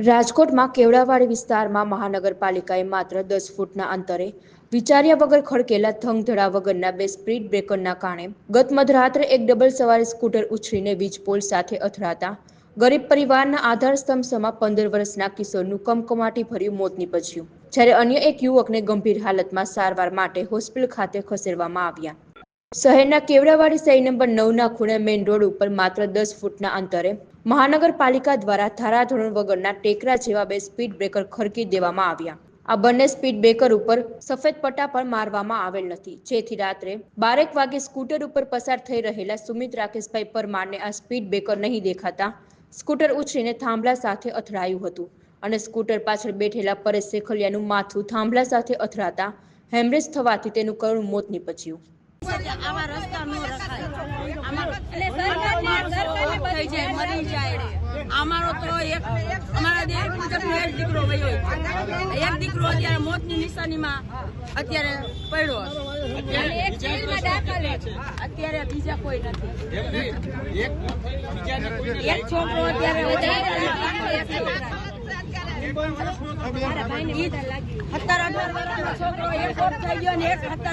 રાજકોટમાં કેવડાવાડી વિસ્તારમાં મહાનગરપાલિકાએ માત્ર દસ ફૂટના અંતરે વિચાર્યા વગર ખડકેલા થંગધડા વગરના બે સ્પીડ બ્રેકરના કારણે ગત મધરાત્રે એક ડબલ સવારી સ્કૂટર ઉછરીને વીજ પોલ સાથે અથડાતા ગરીબ પરિવારના આધાર સમા પંદર વર્ષના કિશોરનું કમકમાટી ભર્યું મોત નીપજ્યું. જ્યારે અન્ય એક યુવકને ગંભીર હાલતમાં સારવાર માટે હોસ્પિટલ ખાતે ખસેડવામાં આવ્યા. શહેરના કેવડાવાડી સહી નંબર નવના ખૂણે મેઇન રોડ ઉપર માત્ર દસ ફૂટના અંતરે મહાનગરપાલિકા દ્વારા ધારાધોરણ વગરના ટેકરા જેવા બે સ્પીડ બ્રેકર ખરકી દેવામાં આવ્યા. આ બંને સ્પીડ બ્રેકર ઉપર સફેદ પટ્ટા પણ મારવામાં આવેલ નથી. જેથી રાત્રે બારેક વાગે સ્કૂટર ઉપર પસાર થઈ રહેલા સુમિત રાકેશભાઈ પરમારને આ સ્પીડ બ્રેકર નહીં દેખાતા સ્કૂટર ઉછરીને થાંભલા સાથે અથડાયું હતું અને સ્કૂટર પાછળ બેઠેલા પરેશ શેખલિયાનું માથું થાંભલા સાથે અથડાતા હેમરેજ થવાથી તેનું કરુણ મોત નીપજ્યું અમારો એટલે સરકારને સરકારને થઈ જાય મરી જાય અમારો તો એક અમારા દેશ મુજબનો એક દીકરો વયો. એક દીકરો અત્યારે મોતની નિશાનીમાં અત્યારે પડ્યો છે. અને એક જેલમાં દાખલ છે. અત્યારે બીજા કોઈ નથી એક છોકરો અત્યારે સત્તર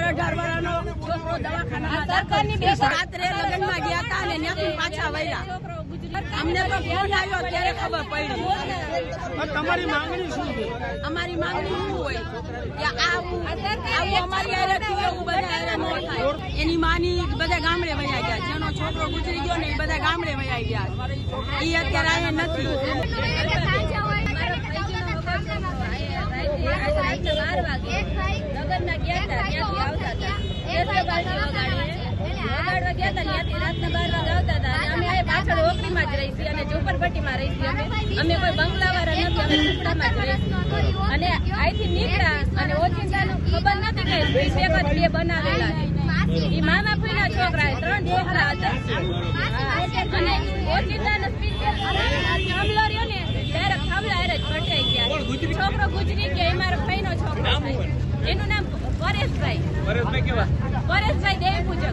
અઢાર ત્યારે ખબર પડી તમારી માંગણી શું અમારી માંગણી શું હોય કે આવું આવું અમારી બધા ન થાય એની માની બધા ગામડે વયા ગયા જેનો છોકરો ગુજરી ગયો ને એ બધા ગામડે વયા ગયા એ અત્યારે અહીંયા નથી અમે કોઈ બંગલાવાળા નથી અમે ઝૂંપડામાં જ રહીશું અને અહીંથી નીકળ્યા અને ઓચિંતાનું ખબર નથી વીસ એક જ બે બનાવેલા એ ઈ મામા ફૂઈના છોકરા ત્રણ છોકરા હતા. અને ઓચિંતાનો સ્પીડ થાંભલો રહ્યો ને ડાયરેક્ટ થાંભલા હારે જ ભટકાઈ ગયા છોકરો ગુજરી ગયો એ મારો ફઈનો છોકરો છે એનું નામ પરેશભાઈ કેવા? પરેશભાઈ દેવી પૂજક.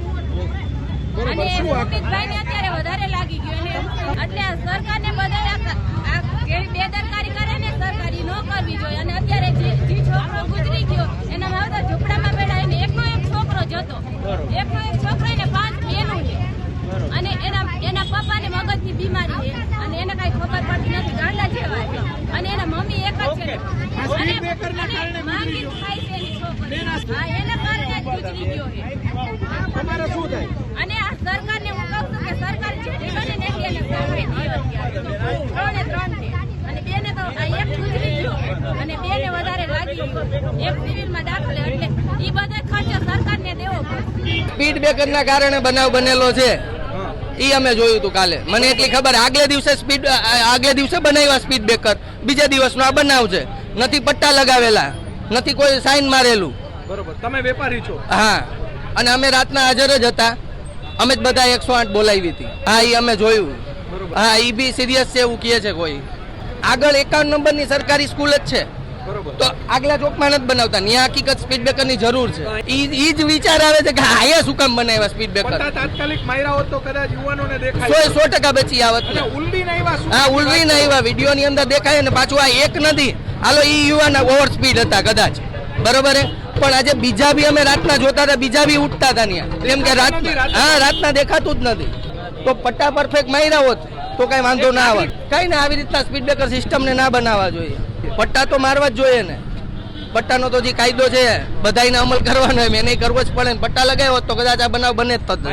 અને અત્યારે વધારે લાગી ગયું એટલે સરકારને બધાએ આ આ કેવી બેદરકારી કરે ને સરકારી ન કરવી જોઈએ અને અત્યારે જે જે છોકરો ગુજરી ગયો એના માવતર ઝૂંપડામાં બેઠા એને એકનો એક છોકરો જતો એકનો એક છોકરો એને પાંચ બેનું છે અને એના એના પપ્પાને મગજની બીમારી છે અને એને કઈ ખબર પડતી નથી ગાંડા જેવા છે અને એના મમ્મી એક જ છે અને અને માંગી ખાય છે એની છોકરી હા એના કારણે જ ગુજરી ગયો છે તમારે શું થાય અને આ સરકારને હું કહું છું કે સરકાર જેટલી બને ને એટલી. ત્રણે ત્રણ છે અને બેને તો એક ગુજરી ગયો અને બેને વધારે લાગી ગયું એક સિવિલમાં દાખલ. એટલે એ બધા ખર્ચો સરકારને દેવો પડે સ્પીડ બ્રેકરના કારણે બનાવ બનેલો છે ઈ અમે જોયું હતું કાલે. મને એટલી ખબર આગલે દિવસે સ્પીડ આગલે દિવસે બનાવ્યા સ્પીડ બ્રેકર બીજા દિવસનો આ બનાવ છે નથી પટ્ટા લગાવેલા નથી કોઈ સાઇન મારેલું. બરોબર તમે વેપારી છો? હા. અને અમે રાતના હાજર જ હતા. અમે જ બધા એકસો આઠ બોલાવી હતી. હા એ અમે જોયું. હા એ બી સિરિયસ છે એવું કહે છે કોઈ. આગળ એકાવન નંબરની સરકારી સ્કૂલ જ છે. તો આગલા ચોકમાં નથી બનાવતા. ત્યાં હકીકત સ્પીડ બ્રેકરની જરૂર છે. ઈ જ વિચાર આવે છે કે આયા શું કામ બનાવ્યા સ્પીડ બ્રેકર તાત્કાલિક માયરા હોત તો કદાચ યુવાનોને દેખાય. સો ટકા બચી આવત અને ઉલડીને આવ્યા હા ઉલવી ના એવા વીડિયો ની અંદર દેખાય ને પાછું આ એક નથી. હાલો ઈ યુવાન ઓવર સ્પીડ હતા કદાચ. બરોબર હે? પણ આજે બીજા બી અમે રાતના જોતા હતા બીજા બી ઉઠતા હતા ત્યાં એમ કે રાત હા રાતના દેખાતું જ નથી. તો પટ્ટા પરફેક્ટ માર્યા હોત તો કઈ વાંધો ના આવત. કઈ ને આવી રીતના સ્પીડ બ્રેકર સિસ્ટમ ને ના બનાવવા જોઈએ. પટ્ટા તો મારવા જ જોઈએ ને. પટ્ટાનો તો જે કાયદો છે બધાને અમલ કરવાનો એમ, એને કરવો જ પડે ને. પટ્ટા લગાવ્યો તો કદાચ આ બનાવ બને જ થતો.